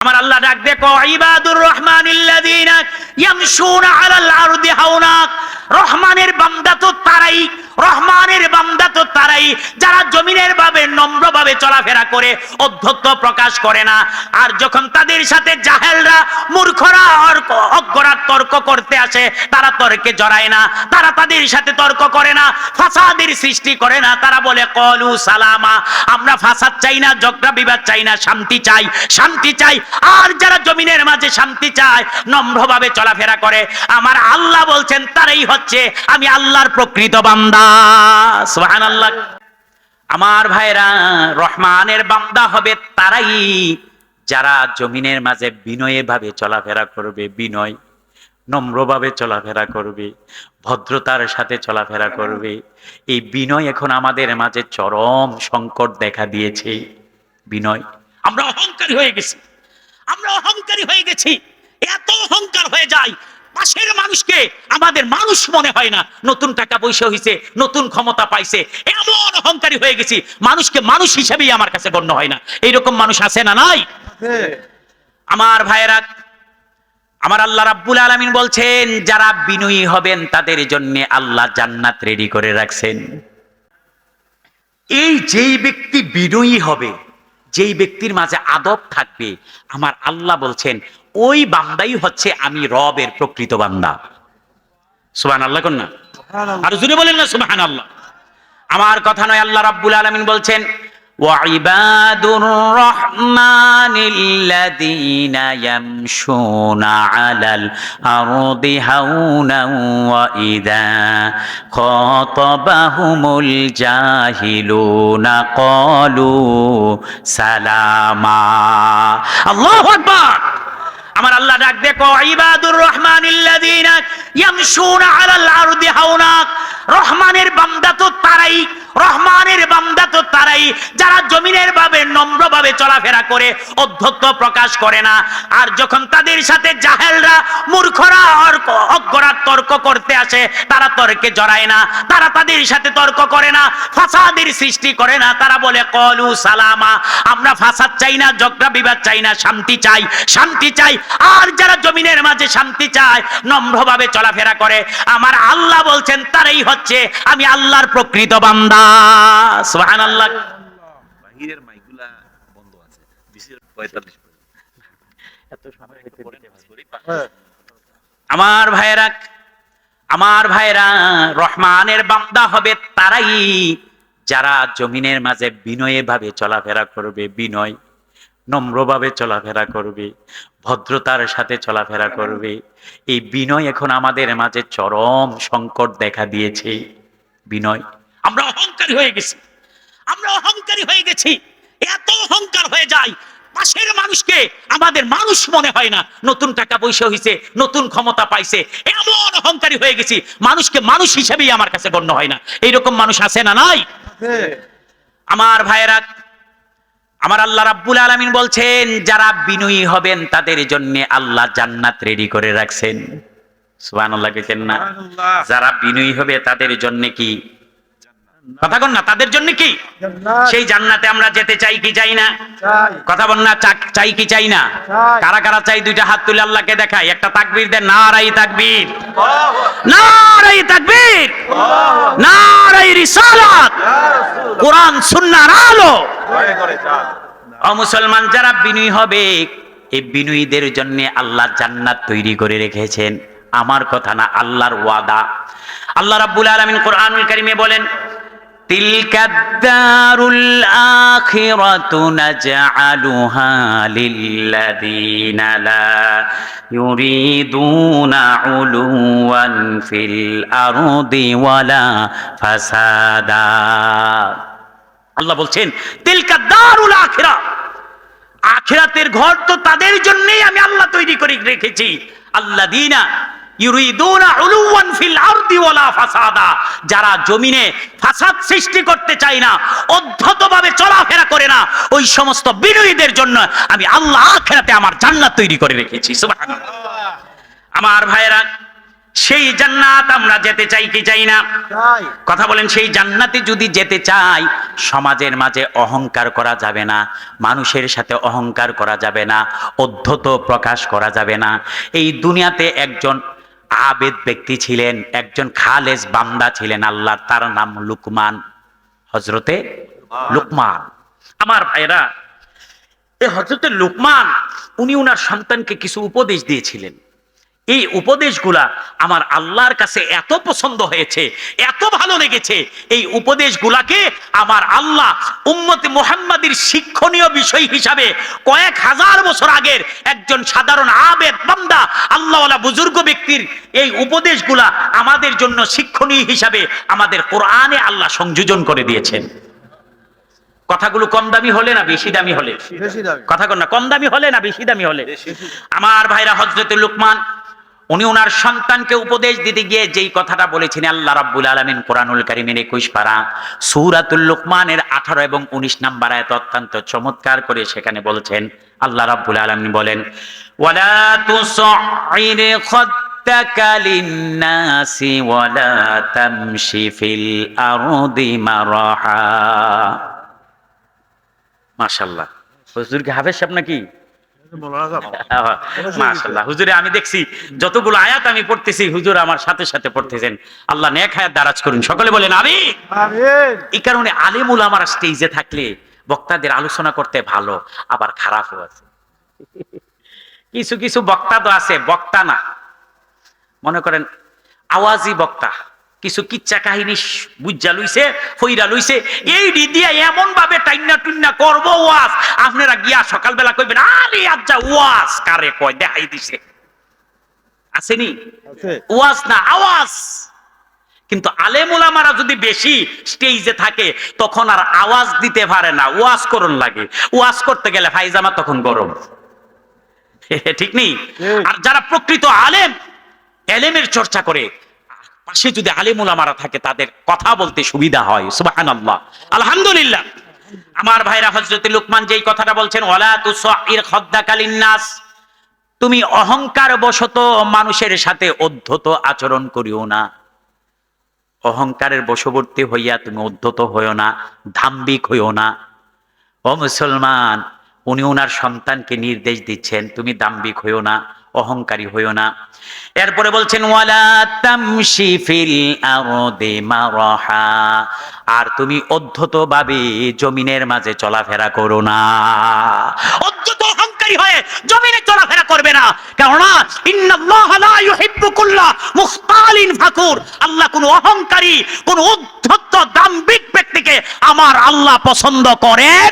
আমার আল্লাহ ডাক দেখো ইবাদুর রহমান ইয়ামশুনা আলাল আরদি হাওনা রহমানের বান্দা তো তারাই রহমানের বান্দা তো তারাই, যারা জমিনের ভাবে, নম্রভাবে চলাফেরা করে, অধ্যত্ব প্রকাশ করে না। আর যখন তাদের সাথে জাহেলরা, মূর্খরা অজ্ঞরা তর্ক করতে আসে, তারা তর্কে জড়ায় না। তারা তাদের সাথে তর্ক করে না, ফাসাদের সৃষ্টি করে না। তারা বলে, কলু সালামা, আমরা ফাসাদ চাই না, ঝগড়া বিবাদ চাই না, শান্তি চাই শান্তি চাই। আর যারা জমিনের মাঝে শান্তি চায়, নম্রভাবে চলাফেরা করে। আমার আল্লাহ বলছেন, তারাই হচ্ছে আমি আল্লাহর প্রকৃত বান্দা। সুবহানাল্লাহ। আমার ভাইরা, রহমানের বান্দা হবে তারাই যারা জমিনের মাঝে বিনয়ের ভাবে চলাফেরা করবে, বিনয়, নম্রভাবে চলাফেরা করবে, ভদ্রতার সাথে চলাফেরা করবে। এই বিনয় এখন আমাদের মাঝে চরম সংকট দেখা দিয়েছে। বিনয়, আমরা অহংকারী হয়ে গেছি। আমরা অহংকারী হয়ে গেছি। এত অহংকার হয়ে যায় পাশের মানুষকে আমাদের মানুষ মনে হয় না। নতুন টাকা পয়সা হয়েছে নতুন ক্ষমতা পাইছে। এমন অহংকারী হয়ে গেছি মানুষকে মানুষ হিসেবেই আমার কাছে গণ্য হয় না। এইরকম মানুষ আছে না নাই? আমার ভাইয়েরা আমার আল্লাহ রাব্বুল আলামিন বলছেন যারা বিনয়ী হবেন তাদের জন্য আল্লাহ জান্নাত রেডি করে রাখছেন। এই যেই ব্যক্তি বিনয়ী হবে যেই ব্যক্তির মাঝে আদব থাকবে আমার আল্লাহ বলছেন ওই বান্দাই হচ্ছে আমি রবের প্রকৃত বান্দা সুবহান আল্লাহ কন্যা আর জুড়ে বলেন না সুবহান আল্লাহ আমার কথা নয় আল্লাহ রাব্বুল আলামিন বলছেন وعباد الرحمن الذين يمشون على الأرض هونا وإذا خاطبهم الجاهلون قالوا سلاما الله أكبر আমার আল্লাহ ডাক দেখো ইবাদুর রহমান ইয়ামশুনা আলাল আরদি হাওনা রহমানের বান্দা তো তারাই রহমানের বান্দা তো তারাই, যারা জমিনের ভাবে, নম্রভাবে চলাফেরা করে অধ্যত্ব প্রকাশ করে না। আর যখন তাদের সাথে জাহেলরা, মূর্খরা অজ্ঞরা তর্ক করতে আসে, তারা তর্কে জড়ায় না। তারা তাদের সাথে তর্ক করে না, ফাসাদের সৃষ্টি করে না। তারা বলে, কলু সালামা, আমরা ফাসাদ চাই না, ঝগড়া বিবাদ চাই না, শান্তি চাই শান্তি চাই। আর যারা জমিনের মাঝে শান্তি চায়, নম্রভাবে চলাফেরা করে। আমার আল্লাহ বলছেন, তারাই হচ্ছে, আমি আল্লাহর প্রকৃত বান্দা। সুবহানাল্লাহ। বাহিরের মাইকগুলা বন্ধ আছে। বিশের পঁয়তাল্লিশ আমার ভাইয়েরা আমার ভাইয়েরা রহমানের বান্দা হবে তারাই যারা জমিনের মাঝে বিনয়ের ভাবে চলাফেরা করবে বিনয় নম্রভাবে চলাফেরা করবে ভদ্রতার সাথে চলাফেরা করবে। এই বিনয় এখন আমাদের মাঝে চরম সংকট দেখা দিয়েছে। বিনয় আমরা অহংকারী হয়ে গেছি। আমরা অহংকারী হয়ে গেছি। এত অহংকার হয়ে যায় পাশের মানুষকে আমাদের মানুষ মনে হয় না নতুন টাকা পয়সা হয়েছে নতুন ক্ষমতা পাইছে। এমন অহংকারী হয়ে গেছি মানুষকে মানুষ হিসেবেই আমার কাছে গণ্য হয় না। এইরকম মানুষ আছে না নাই? আমার ভাইয়েরা আমার আল্লাহ রাব্বুল আলামিন বলছেন যারা বিনয়ী হবেন তাদের জন্য আল্লাহ জান্নাত রেডি করে রাখছেন। সুবহানাল্লাহ কেছেন না? যারা বিনয়ী হবে তাদের জন্য কি? কথা কন না তাদের জন্য কি? সেই জান্নাতে আমরা যেতে চাই কি চাই না? কথা বল না চাই কি চাই না? কারা কারা চাই দুইটা হাত তুলে আল্লাহকে দেখাই একটা তাকবীর দেন নারাই তাকবীর। নারাই তাকবীর। নারাই রিসালাত। কোরআন সুন্নাহর আলো। ও মুসলমান যারা বিনয়ী হবে এই বিনয়ীদের জন্য আল্লাহ জান্নাত তৈরি করে রেখেছেন। আমার কথা না আল্লাহর ওয়াদা। আল্লাহ রাব্বুল আলামিন কোরআনুল কারীমে বলেন تلك الدار الآخرة نجعلها للذين لا يريدون علوا في الأرض ولا فسادا আল্লাহ বলছেন তিলকা দারুল আখিরা আখিরাতের ঘর তো তাদের জন্যই আমি আল্লাহ তৈরি করে রেখেছি আল্লাহ দিনা যারা জমিনে ফাসাদ সৃষ্টি করতে চায় না অধ্যতভাবে চলাফেরা করে না ওই সমস্ত বিনয়ীদের জন্য আমি আল্লাহ আখিরাতে আমার জান্নাত তৈরি করে রেখেছি। আমার ভাইয়েরা সেই জান্নাত আমরা যেতে চাই কি চাই না? কথা বলেন সেই জান্নাতে যদি যেতে চাই সমাজের মাঝে অহংকার করা যাবে না মানুষের সাথে অহংকার করা যাবে না অধ্যত প্রকাশ করা যাবে না। এই দুনিয়াতে একজন আবেদ ব্যক্তি ছিলেন, একজন খালেজ বান্দা ছিলেন আল্লাহ, তার নাম লুকমান হজরতে লুকমান। আমার ভাইরা এই হজরতে লুকমান, উনি ওনার সন্তানকে কিছু উপদেশ দিয়েছিলেন। এই উপদেশগুলা আমার আল্লাহর কাছে এত পছন্দ হয়েছে এত ভালো লেগেছে। এই উপদেশগুলাকে আমার আল্লাহ উম্মতে মোহাম্মদের শিক্ষণীয় বিষয় হিসাবে কয়েক হাজার বছর আগের একজন সাধারণ আবেদ বান্দা আল্লাহওয়ালা বুজুর্গ ব্যক্তির এই উপদেশগুলা আমাদের জন্য শিক্ষণীয় হিসাবে আমাদের কোরআনে আল্লাহ সংযোজন করে দিয়েছেন। কথাগুলো কম দামি হলে না বেশি দামি হলে? কথা কন না কম দামি হলে না বেশি দামি হলে? আমার ভাইরা হজরত লুকমান উনি ওনার সন্তানকে উপদেশ দিতে গিয়ে যেই কথাটা বলেছেন, আল্লাহ রাব্বুল আলামিন কোরআনুল কারিমের একুশ পারা, সূরাতুল লুকমানের আঠারো এবং উনিশ নাম্বার আয়াত অত্যন্ত চমৎকার করে সেখানে বলছেন। আল্লাহ রাব্বুল আলামিন বলেন, ওয়ালা তুসঈর খাদ্দাকা লিন্নাসি ওয়ালা তামশি ফিল আরদি মারাহা। মাশাআল্লাহ। হুজুর কি হাফেজ সাহেব নাকি? মাশাআল্লাহ। হুজুরে আমি দেখছি যতগুলো আয়াত আমি পড়তেছি হুজুর আমার সাথে সাথে পড়তেছেন। আল্লাহ নেক হায়াত দারাজ করুন। সকলে বলেন আমি এই কারণে আলিমুল আমার স্টেজে থাকলে বক্তাদের আলোচনা করতে ভালো আবার খারাপও আছে। কিছু কিছু বক্তা তো আছে বক্তা না। মনে করেন আওয়াজি বক্তা। কিছু কিচ্ছা কাহিনী বুঝা লইছে ফইরা লইছে। এই দি দিয়ে এমন ভাবে টাইনা টুন্না করব ওয়াজ। আপনারা গিয়া সকালবেলা কইবেন আরে আজ্জা ওয়াজ কারে কয়? দেখাই দিছে। আসেনি? আছে। ওয়াজ না আওয়াজ। কিন্তু আলেমুলামারা যদি বেশি স্টেজে থাকে তখন আর আওয়াজ দিতে পারে না। ওয়াজ করুন লাগে। ওয়াজ করতে গেলে ফাইজামা তখন গরম। ঠিক নেই? আর যারা প্রকৃত আলেম এলেমের চর্চা করে পাশে যদি আলেমুলামারা থাকে, তাদের কথা বলতে সুবিধা হয়। সুবহানাল্লাহ। আলহামদুলিল্লাহ। আমার ভাইরা হযরত লুকমান যেই কথাটা বলছেন, ওয়ালা তুসাইর খাদ্দাকালিন নাস তুমি অহংকার বশত মানুষের সাথে অধ্যত আচরণ করিও না। অহংকারের বশবর্তী হইয়া তুমি অধ্যত হইও না, ধাম্বিক হইও না। ও মুসলমান, উনি ওনার সন্তানকে নির্দেশ দিচ্ছেন, তুমি দাম্বিক হইও না। অহংকারী হইও না। এরপরে বলছেন ওয়ালা তামশি ফিল আরদি মারহা। আর তুমি অধ্যত ভাবে জমিনের মাঝে চলাফেরা করো না। অধ্যত অহংকারী হয়ে জমিনে চলাফেরা করবে না। কেননা ইন্নাল্লাহা লা ইউহিব্বু কুল্লা মুখতালিন ফাকুর। আল্লাহ কোন অহংকারী কোন উদ্ধত দাম্ভিক ব্যক্তিকে আমার আল্লাহ পছন্দ করেন।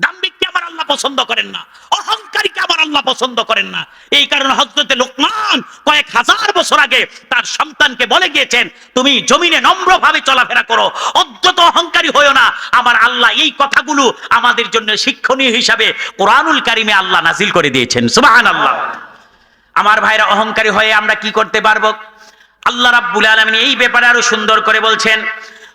দাম্ভিককে আমার আল্লাহ পছন্দ করেন না। অহংকারীকে আমার আল্লাহ পছন্দ করেন না। এই কারণে হজরতে লোকমান কয়েক হাজার বছর আগে তার সন্তানকে বলে গিয়েছেন, তুমি জমিনে নম্রভাবে চলাফেরা করো। অদ্যত অহংকারী হয়েও না। আমার আল্লাহ এই কথাগুলো আমাদের জন্য শিক্ষণীয় হিসাবে কোরআনুল কারিমে আল্লাহ নাজিল করে দিয়েছেন। সুবাহান আল্লাহ আমার ভাইরা, অহংকারী হয়ে আমরা কি করতে পারব? আল্লাহ রাব্বুল আলামিন এই ব্যাপারে আরও সুন্দর করে বলছেন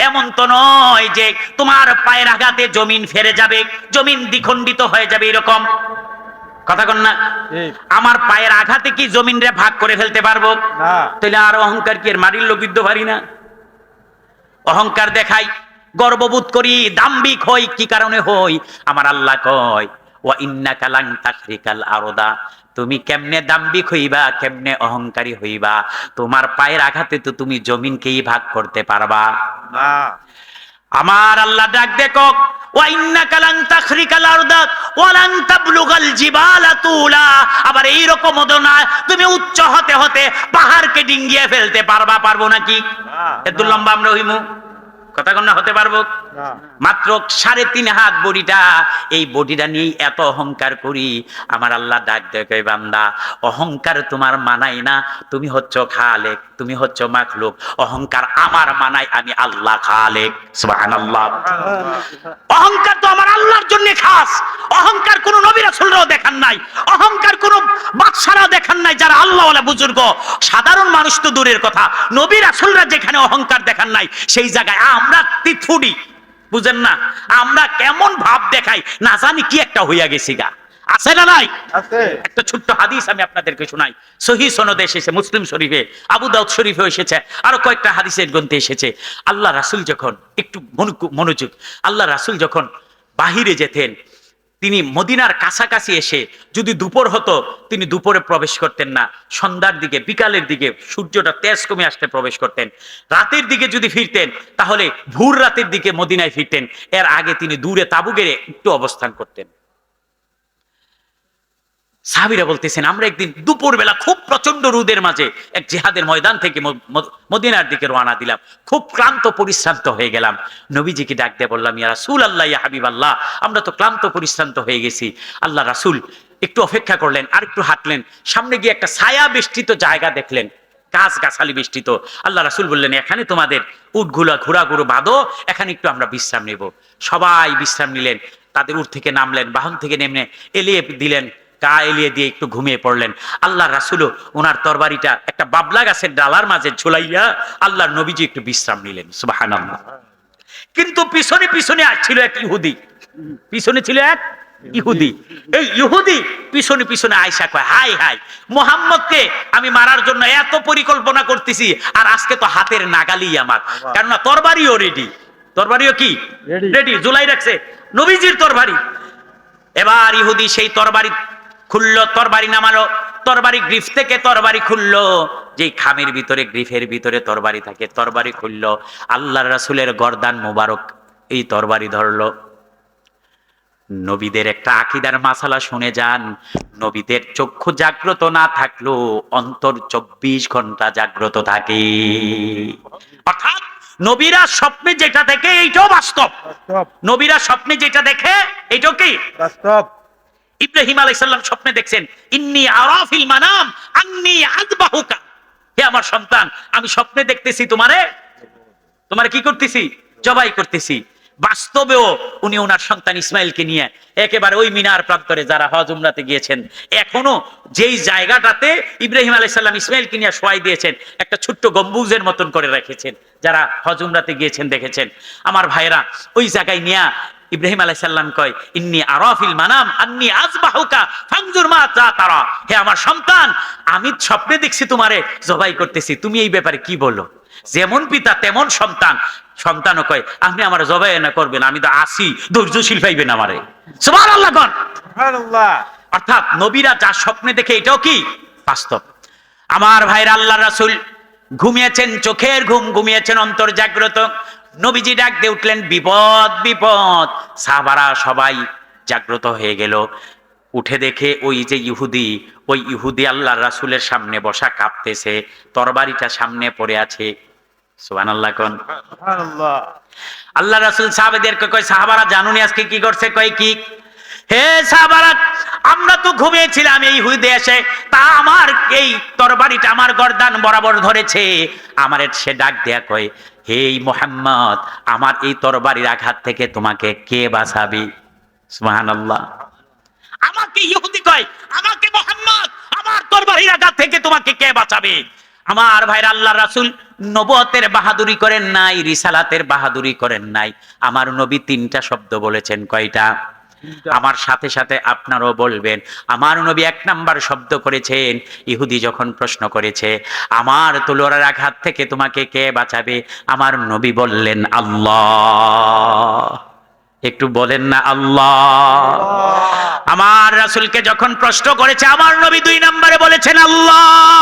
এমন তো নয় যে তোমার পায়ের আঘাতে জমিন ফেরে যাবে জমিন দ্বিখণ্ডিত হয়ে যাবে এরকম। কথা কন না? আমার পায়ের আঘাতে কি জমিন রে ভাগ করে ফেলতে পারব? তাহলে আর অহংকার কি এর মারির লোকিদ্য পারি না? অহংকার দেখাই গর্ববোধ করি দাম্বিক হই কি কারণে হই? আমার আল্লাহ কয় ও ইন্না কালাং তাকরিকাল আরদা। তুমি কেমনে দাম্বিক হইবা কেমনে অহংকারী হইবা? তোমার পায়ের আঘাতে তো তুমি জমিনকেই ভাগ করতে পারবা। আমার আল্লাহ ডাক দেখো ওয়াইন্নাকা লান আরদা ওয়া লান জিবালা তুলা। আবার এই রকম না তুমি উচ্চ হতে হতে পাহাড়কে ডিঙ্গিয়ে ফেলতে পারবা পারব নাকি? এত লম্বা আমরা হইমু? কথা কন্যা হতে পারব? মাত্র সাড়ে তিন হাত বডিটা এই বডিটা নিয়েই এত অহংকার করি। আমার আল্লাহ ডাক দেখে বান্দা অহংকার তোমার মানাই না। তুমি হচ্ছ খালেক তুমি হচ্ছ মাখলুক। অহংকার আমার মানাই আমি আল্লাহ খালেক। সুবহানাল্লাহ। অহংকার তো আমার আল্লাহর জন্য খাস। অহংকার কোন নবী রাসূলরাও দেখান নাই। অহংকার কোন বাদশারা দেখান নাই যারা আল্লাহওয়ালা বুজুর্গ। সাধারণ মানুষ তো দূরের কথা। নবী রাসূলরা যেখানে অহংকার দেখান নাই সেই জায়গায় আমরা তিথুডি বুঝেন না? আমরা কেমন ভাব দেখাই না জানি কি একটা হইয়া গেছি গা। আছে না নাই? আছে। একটা ছোট্ট হাদিস আমি আপনাদেরকে শোনাই। সহি সনদে এসেছে মুসলিম শরীফে আবু দাউদ শরীফে এসেছে আরও কয়েকটা হাদিসের গ্রন্থে এসেছে। আল্লাহ রাসুল যখন একটু মনোযোগ আল্লাহ রাসুল যখন বাহিরে যেতেন তিনি মদিনার কাছাকাছি এসে যদি দুপুর হতো, তিনি দুপুরে প্রবেশ করতেন না। সন্ধ্যার দিকে, বিকালের দিকে সূর্যটা তেজ কমে আসতে প্রবেশ করতেন। রাতের দিকে যদি ফিরতেন, তাহলে ভোর রাতের দিকে মদিনায় ফিরতেন। এর আগে তিনি দূরে তাবু গেড়ে একটু অবস্থান করতেন। সাহাবিরা বলতেছেন, আমরা একদিন দুপুরবেলা খুব প্রচণ্ড রোদের মাঝে এক জিহাদের ময়দান থেকে মদিনার দিকে রওনা দিলাম। খুব ক্লান্ত, পরিশ্রান্ত হয়ে গেলাম। নবীজিকে ডাক দিয়ে বললাম, ইয়া রাসূল আল্লাহ ইয়া হাবিব আল্লাহ আমরা তো ক্লান্ত, পরিশ্রান্ত হয়ে গেছি। আল্লাহ রাসূল, একটু অপেক্ষা করলেন আর একটু হাঁটলেন। সামনে গিয়ে একটা ছায়া বেষ্টিত জায়গা দেখলেন গাছ গাছালি বেষ্টিত। আল্লাহ রাসূল বললেন, এখানে তোমাদের উটগুলা ঘোরাঘুরো বাঁধো, এখানে একটু আমরা বিশ্রাম নেব। সবাই বিশ্রাম নিলেন, তাদের উঠ থেকে নামলেন, বাহন থেকে নেমে এলিয়ে দিলেন গা এলিয়ে দিয়ে একটু ঘুমিয়ে পড়লেন। আল্লাহ রাসুলও ওনার তরবারিটা একটা বাবলা গাছের ডালার মাঝে ঝুলাইয়া আল্লাহর নবীজি একটু বিশ্রাম নিলেন। সুবাহান কিন্তু পিছনে পিছনে ছিল এক ইহুদি। পিছনে ছিল এক ইহুদি। এই ইহুদি পিছনে পিছনে আয়সা কয় হাই হাই মোহাম্মদকে আমি মারার জন্য এত পরিকল্পনা করতেছি আর আজকে তো হাতের নাগালি আমার। কেননা তরবারিও রেডি তরবারিও কি? রেডি জুলাই রাখছে। নবীজির তরবারি। এবার ইহুদি সেই তরবারি খুললো তরবারি নামালো তরবারি গ্রিফ থেকে তরবারি খুললো। যেই খামের ভিতরে গ্রিফের ভিতরে তরবারি থাকে তরবারি খুললো। আল্লাহ রাসূলের গর্দান মোবারক এই তরবারি ধরলো। নবীদের একটা আকিদার মাসালা শুনে যান। নবীদের চক্ষু জাগ্রত না থাকলেও অন্তর চব্বিশ ঘণ্টা জাগ্রত থাকে। অর্থাৎ নবীরা স্বপ্নে যেটা দেখে এইটাও বাস্তব। নবীরা স্বপ্নে যেটা দেখে এটাও কি? বাস্তব। ইব্রাহিম আলাইসাল্লাম স্বপ্নে দেখছেন, ইন্নি আরাফিল মানাম, আন্নি আযবাহুকা। হে আমার সন্তান, আমি স্বপ্নে দেখতেছি তোমারে। তোমার কি করতেছি? জবাই করতেছি। বাস্তবেও উনি ওনার সন্তান ইসমাইলকে নিয়ে একেবারে ওই মিনার প্রান্তরে যারা হজ উমরাতে গিয়েছেন, এখনও যেই জায়গাটাতে ইব্রাহিম আলাইসাল্লাম ইসমাইলকে নিয়ে শোয়াই দিয়েছেন, একটা ছোট্ট গম্বুজের মতন করে রেখেছেন, যারা হজ উমরাতে গিয়েছেন দেখেছেন। আমার ভাইরা ওই জায়গায় নিয়া ইব্রাহিম আলাইসাল্লাম কয় ইন্নি আরাফিল মানাম আন্নি আজবাহুকা ফানজুর মা তা তারা হে আমার সন্তান আমি স্বপ্নে দেখছি তোমারে জবাই করতেছি। তুমি এই ব্যাপারে কি বলো? যেমন পিতা তেমন সন্তান। সন্তানও কয় আপনি আমার জবাই না করবেন আমি তো আসি ধৈর্যশীল পাইবেন আমারে। সুবহানাল্লাহ কোন। সুবহানাল্লাহ। অর্থাৎ নবীরা যা স্বপ্নে দেখে এটাও কি? বাস্তব। আমার ভাইরা আল্লাহ রাসূল ঘুমিয়েছেন চোখের ঘুম ঘুমিয়েছেন অন্তর জাগ্রত নবীজি ডাক দিয়ে উঠলেন বিপদ বিপদ। সাহাবারা সবাই জাগ্রত হয়ে গেল। উঠে দেখে ওই যে ইহুদি ওই ইহুদি আল্লাহ রাসূলের সামনে বসা কাঁপতেছে তরবারিটা সামনে পড়ে আছে। সুবহানাল্লাহ কোন। সুবহানাল্লাহ। আল্লাহ রাসুল সাহাবেদেরকে কয় সাহাবারা জানুনি আজকে কি করছে? কয় কি হে সাহাবারা আমরা তো ঘুমিয়েছিলাম এই হুইদে এসে। তা আমার এই তরবারিটা আমার গর্দান বরাবর ধরেছে। আমার সে ডাক দেয়া কয়, হে মোহাম্মদ, আমার এই তরবারির আঘাত থেকে তোমাকে কে বাঁচাবি? সুবহানাল্লাহ। আমাকে ইহুদি কয়, আমাকে মোহাম্মদ, আমার তরবারির আঘাত থেকে তোমাকে কে বাঁচাবে? আমার ভাইরা আল্লাহ রাসুল নবতের বাহাদুরি করেন নাই, রিসালাতের বাহাদুরি করেন নাই। আমার নবী তিনটা শব্দ বলেছেন, কয়টা? আমার সাথে সাথে আপনারও বলবেন, আমার নবী এক নাম্বার শব্দ করেছেন। ইহুদি যখন প্রশ্ন করেছে, আমার তুলোরার আঘাত থেকে তোমাকে কে বাঁচাবে? আমার নবী বললেন, আল্লাহ। একটু বলেন না, আল্লাহ। আমার রাসূলকে যখন প্রশ্ন করেছে, আমার নবী দুই নম্বরে বলেছেন, আল্লাহ।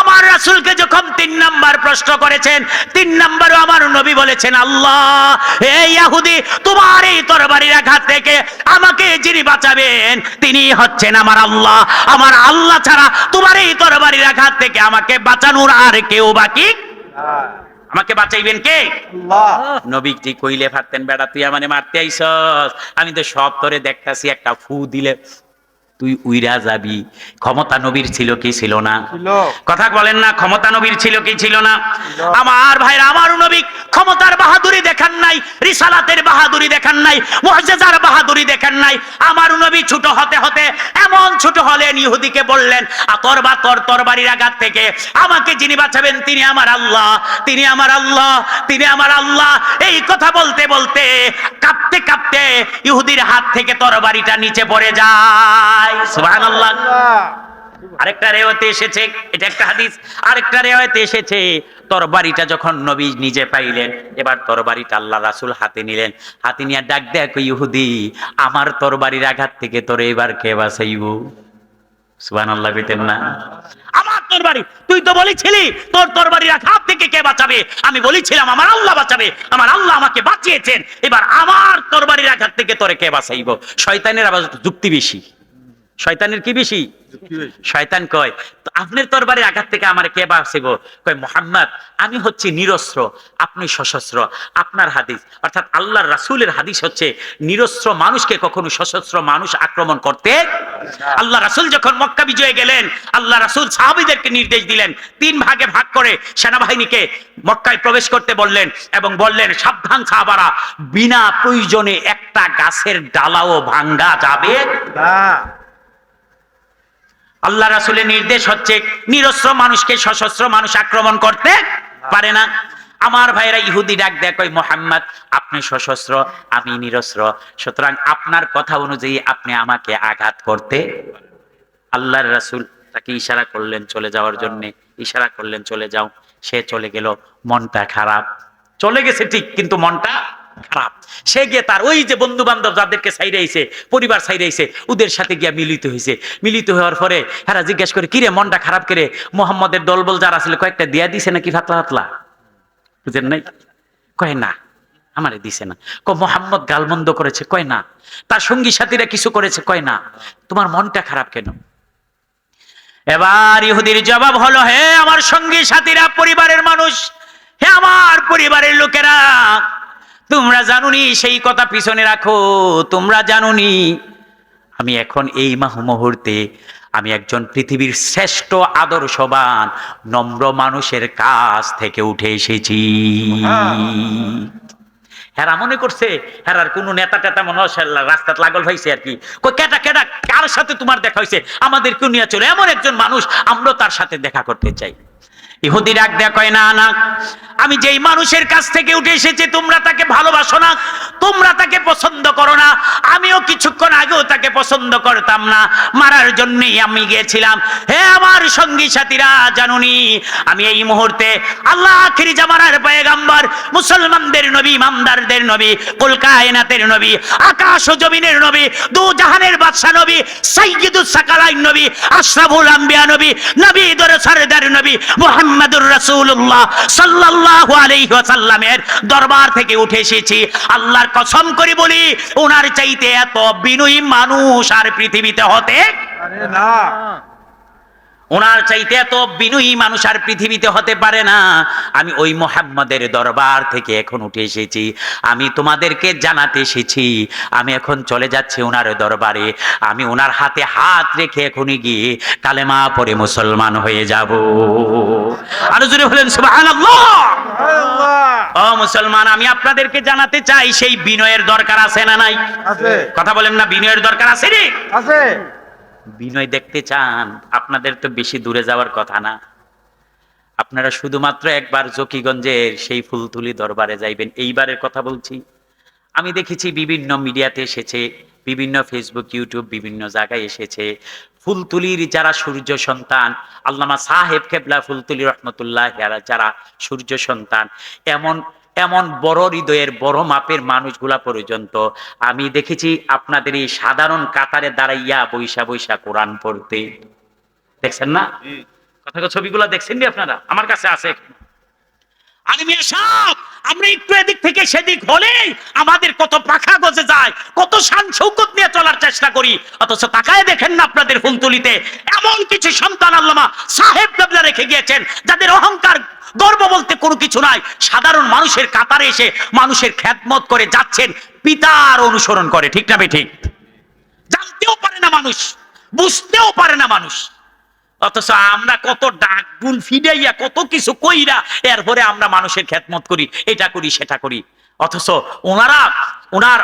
আমার রাসূলকে যখন তিন নাম্বার প্রশ্ন করেছেন, তিন নম্বরও আমার নবী বলেছেন, আল্লাহ। হে ইহুদি তোমার এই তরবারির আঘাত থেকে আমাকে যিনি বাঁচাবেন, তিনি হচ্ছেন আমার আল্লাহ। আমার আল্লাহ ছাড়া তোমার এই তরবারির আঘাত থেকে আমাকে বাঁচানোর আর কেউ বাকি আমাকে বাঁচাইবেন কে? নবীজি কইলে ফারতেন বেড়া তুই মানে মারতে আইস আমি তো সব তরে দেখতাছি একটা ফু দিলে তুই উইরা যাবি। ক্ষমতা নবীর ছিল কি ছিল না? কথা বলেন না ক্ষমতা নবীর ছিল কি ছিল না? আমার ভাইরা আমার নবী ক্ষমতার বাহাদুরি দেখান নাই রিসালাতের বাহাদুরি দেখান নাই মুআজিজার বাহাদুরি দেখান নাই। আমার নবী ছোট হতে হতে এমন ছোট হলেন ইহুদিকে বললেন আতর বা তর তরবারির আঘাত থেকে আমাকে যিনি বাঁচাবেন তিনি আমার আল্লাহ তিনি আমার আল্লাহ তিনি আমার আল্লাহ। এই কথা বলতে বলতে কাঁপতে কাঁপতে ইহুদির হাত থেকে তরবারিটা নিচে পড়ে যায়। আল্লাহ আরেকটা রেওয়াতে এসেছে, এটা একটা হাদিস, আরেকটা রেওয়াতে এসেছে, তরবারিটা যখন নবী নিজে পাইলেন, এবার তরবারিটা আল্লাহ রাসূল হাতে নিলেন। হাতে নিয়ে ডাক কই ইহুদি, আমার তরবারির আঘাত থেকে তোরে এবার কে বাঁচাইব? সুবহানাল্লাহ কইতেন না। আমার তুই তো বলেছিলি, তোর তরবারির আঘাত থেকে কে বাঁচাবে? আমি বলেছিলাম, আমার আল্লাহ বাঁচাবে, আমার আল্লাহ আমাকে বাঁচিয়েছেন, এবার আমার তরবারির আঘাত থেকে তোরে কে বাঁচাইব? শয়তানের আবার যুক্তি বেশি। শয়তানের কি বেশি? শয়তান কয় তো আপনার তরবারির আঘাত থেকে আমার কে বাঁচিব কয় মোহাম্মদ আমি হচ্ছে নিরস্ত্র আপনি সশস্ত্র আপনার হাদিস। অর্থাৎ আল্লাহর রাসূলের হাদিস হচ্ছে নিরস্ত্র মানুষকে কখনো সশস্ত্র মানুষ আক্রমণ করতে আল্লাহ রাসূল যখন মক্কা বিজয়ে গেলেন আল্লাহ রাসূল সাহাবীদেরকে নির্দেশ দিলেন তিন ভাগে ভাগ করে সেনাবাহিনীকে মক্কায় প্রবেশ করতে বললেন এবং বললেন সাবধান সাহাবারা বিনা প্রয়োজনে একটা গাছের ডালাও ভাঙ্গা যাবে না। আল্লাহ রাসূলের নির্দেশ হচ্ছে নিরস্ত্র মানুষকে সশস্ত্র মানুষ আক্রমণ করতে পারে না। আমার ভাইরা ইহুদি ডাক দেয় কই মোহাম্মদ, আপনি সশস্ত্র, আমি নিরস্ত্র। সুতরাং আপনার কথা অনুযায়ী আপনি আমাকে আঘাত করতে আল্লাহর রাসুল তাকে ইশারা করলেন, চলে যাওয়ার জন্য ইশারা করলেন, চলে যাও। সে চলে গেল, মনটা খারাপ। চলে গেছে ঠিক, কিন্তু মনটা খারাপ। সে গিয়ে তার ওই যে বন্ধু বান্ধব যাদেরকে সাইরাইছে পরিবার সাইরাইছে ওদের সাথে গিয়া মিলিত হয়েছে মিলিত হওয়ার পরে হেরা জিজ্ঞেস করে, কিরে, মনটা খারাপ করে? মোহাম্মদের দলবল যারা ছিল কয়েকটা দিয়া দিছে নাকি ফাতলা ফাতলা? বুঝেন নাই? কয়, না, আমারে দিছে না। ক মোহাম্মদ গালমন্দ করেছে। কয়, না। তার সঙ্গী সাথীরা কিছু করেছে। কয়, না। তোমার মনটা খারাপ কেন? এবার ইহুদির জবাব হলো, হে আমার সঙ্গী সাথীরা, পরিবারের মানুষ, হে আমার পরিবারের লোকেরা তোমরা জানুনি, সেই কথা পিছনে রাখো, তোমরা জানুনি। আমি এখন এই মাহ মুহূর্তে আমি একজন পৃথিবীর শ্রেষ্ঠ আদর্শবান, নম্র মানুষের কাছ থেকে উঠে এসেছি। হেরা মনে করছে, হেরার কোনো নেতা টেতা মনে হয় রাস্তাত লাগল হয়েছে আর কি। কেটা কেটা কার সাথে তোমার দেখা হয়েছে? আমাদের নিয়ে চলে। এমন একজন মানুষ আমরা তার সাথে দেখা করতে চাই। ইহুদি ডাক না না, আমি যেই মানুষের কাছ থেকে উঠে এসেছি, তোমরা তাকে ভালোবাসো না, তোমরা তাকে পছন্দ করো না, আমিও কিছুক্ষণ আগেও তাকে পছন্দ করতাম না, মারার জন্যই আমি গিয়েছিলাম। হে আমার সঙ্গী সাথীরা, জানুনি, আমি এই মুহূর্তে আল্লাহ জামানার মুসলমানদের নবী নবী নবী, আকাশ ও জমিনের নবী, দু জাহানের বাদশা নবী, সাইয়্যিদুস সাকালাইন নবী, আশরাফুল আম্বিয়া নবী নবী দর নবী মুহাম্মাদুর সাল্লাল্লাহু আলাইহি ওয়াসাল্লামের দরবার থেকে উঠে এসেছি। আল্লাহর কসম করে বলি, ওনার চাইতে এত বিনয়ী মানুষ আর পৃথিবীতে হতে না। ওনার চাইতে এত বিনয়ী মানুষ আর পৃথিবীতে হতে পারে না। আমি ওই মোহাম্মদের দরবার থেকে এখন উঠে এসেছি। আমি তোমাদেরকে জানাতে এসেছি। আমি এখন চলে যাচ্ছি ওনার দরবারে। আমি ওনার হাতে হাত রেখে এখনই গিয়ে কালেমা পরে মুসলমান হয়ে যাব। আরও জোরে বলেন ও মুসলমান আমি আপনাদেরকে জানাতে চাই সেই বিনয়ের দরকার আছে না নাই? কথা বলেন না বিনয়ের দরকার আছে রে? আছে। বিনয় দেখতে চান আপনাদের তো বেশি দূরে যাওয়ার কথা না। আপনারা শুধুমাত্র একবার জকিগঞ্জের সেই ফুলতুলি দরবারে যাইবেন এইবারের কথা বলছি। আমি দেখেছি বিভিন্ন মিডিয়াতে এসেছে বিভিন্ন ফেসবুক ইউটিউব বিভিন্ন জায়গায় এসেছে। ফুলতুলির যারা সূর্য সন্তান আল্লামা সাহেব কেবলা ফুলতুলি রহমতুল্লাহ যারা সূর্য সন্তান এমন এমন বড় হৃদয়ের বড় মাপের মানুষগুলা পর্যন্ত আমি দেখেছি আপনাদের এই সাধারণ কাতারে দাঁড়াইয়া বৈশা বৈশা কোরআন পড়তে। দেখছেন না? কথা ছবিগুলো দেখছেন আপনারা? আমার কাছে আছে। আরে মিয়া সাহেব, আমরা একটু এদিক থেকে সেদিক হলেই আমাদের কত পাখা গজে যায়, কত শান শৌকত নিয়ে চলার চেষ্টা করি। অথচ তাকায় দেখেন না আপনাদের ফুলতুলিতে এমন কিছু সন্তান আল্লামা সাহেব কাবলা রেখে গিয়েছেন, যাদের অহংকার, গর্ব বলতে কোনো কিছু নাই। সাধারণ মানুষের কাতারে এসে মানুষের খ্যাতমত করে যাচ্ছেন, পিতার অনুসরণ করে, ঠিক না ঠিক জানতেও পারে না মানুষ, বুঝতেও পারে না মানুষ। অথচ আমরা কত ডাক গুল ফিডাইয়া কত কিছু কইরা এরপরে আমরা মানুষের খ্যাতমত করি, এটা করি, সেটা করি। অথচ ওনারা, ওনার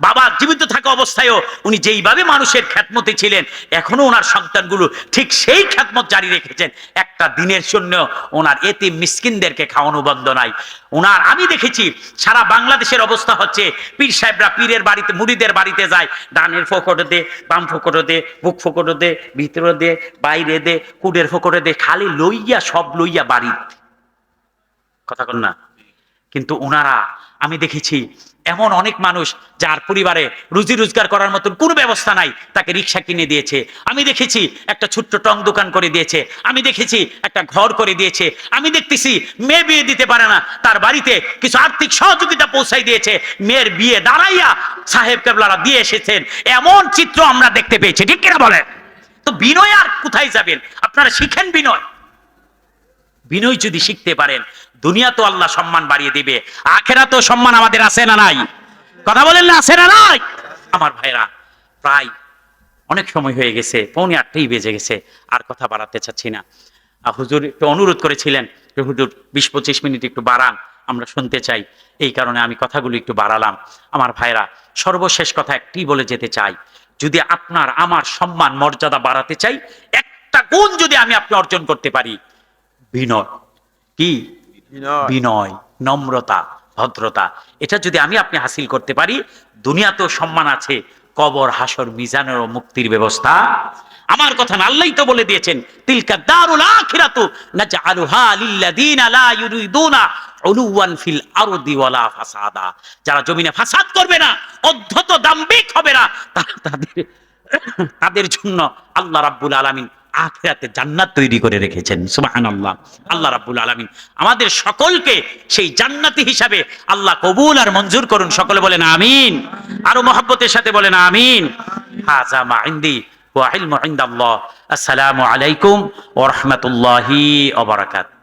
বাবা জীবিত থাকা অবস্থায়ও উনি যেইভাবে মানুষের খ্যাতমতে ছিলেন, এখনও ওনার সন্তানগুলো ঠিক সেই খ্যাতমত জারি রেখেছেন। একটা দিনের জন্য ওনার এতে মিসকিনদেরকে খাওয়ানো বন্ধ নাই। ওনার, আমি দেখেছি, সারা বাংলাদেশের অবস্থা হচ্ছে, পীর সাহেবরা পীরের বাড়িতে, মুড়িদের বাড়িতে যায়, ডানের ফোকটে দে, বাম ফোকটে দে, বুক ফোকটে দে, ভিতরে দে, বাইরে দে, কুডের ফোকটে দে, খালি লইয়া, সব লইয়া বাড়িতে কথা কন না? কিন্তু ওনারা, আমি দেখেছি এমন অনেক মানুষ যার পরিবারে রুজি রোজগার করার মতন কোনো ব্যবস্থা নাই, তাকে রিক্সা কিনে দিয়েছে। আমি দেখেছি একটা ছোট্ট টং দোকান করে দিয়েছে, আমি দেখেছি একটা ঘর করে দিয়েছে, আমি দেখতেছি মেয়ে বিয়ে দিতে পারে না, তার বাড়িতে কিছু আর্থিক সহযোগিতা পৌঁছাই দিয়েছে, মেয়ের বিয়ে দাঁড়াইয়া সাহেব কেবলারা দিয়ে এসেছেন। এমন চিত্র আমরা দেখতে পেয়েছি, ঠিক কিনা বলেন? তো বিনয় আর কোথায় যাবেন? আপনারা শিখেন বিনয়। বিনয় যদি শিখতে পারেন দুনিয়া তো আল্লাহ সম্মান বাড়িয়ে দিবে। আখেরা তো সম্মান আমাদের আছে না নাই? কথা বলেন না, আছে না নাই? আমার ভাইরা, প্রায় অনেক সময় হয়ে গেছে, পৌনে আটটাই বেজে গেছে, আর কথা বাড়াতে চাচ্ছি না। হুজুর একটু অনুরোধ করেছিলেন হুজুর, বিশ পঁচিশ মিনিট একটু বাড়ান, আমরা শুনতে চাই। এই কারণে আমি কথাগুলো একটু বাড়ালাম। আমার ভাইরা, সর্বশেষ কথা একটি বলে যেতে চাই, যদি আপনার, আমার সম্মান, মর্যাদা বাড়াতে চাই, একটা গুণ যদি আমি আপনি অর্জন করতে পারি, বিনয়। কি? বিনয়। নম্রতা, ভদ্রতা। এটা যদি আমি আপনি হাসিল করতে পারি, দুনিয়াতেও সম্মান আছে, কবর, হাসর, মিজানেরও মুক্তির ব্যবস্থা। আমার কথা না আল্লাহই তো বলে দিয়েছেন, তিলকা দারুল আখিরাতু নাজআলুহা লিল্লাযিনা লা ইউরিদুনা উলুওয়ান ফিল আরদি ওয়ালা ফাসাদা। যারা জমিনে ফাসাদ করবে না, অধ্যত দাম্ভিক হবে না তাদের তাদের জন্য আল্লাহ রাব্বুল আলামিন আখিরাতে জান্নাত তৈরি করে রেখেছেন। সুবাহান আল্লাহ আল্লাহ রাব্বুল আলামিন আমাদের সকলকে সেই জান্নাতি হিসাবে আল্লাহ কবুল আর মঞ্জুর করুন। সকলে বলেন আমিন। আরও মহব্বতের সাথে বলেন আমিন। হাজা মাহিন্দি ইনদি ওয়া ইলমু ইনদাল্লাহ। আসসালামু আলাইকুম ওয়া রাহমাতুল্লাহি ওয়া বারাকাতুহু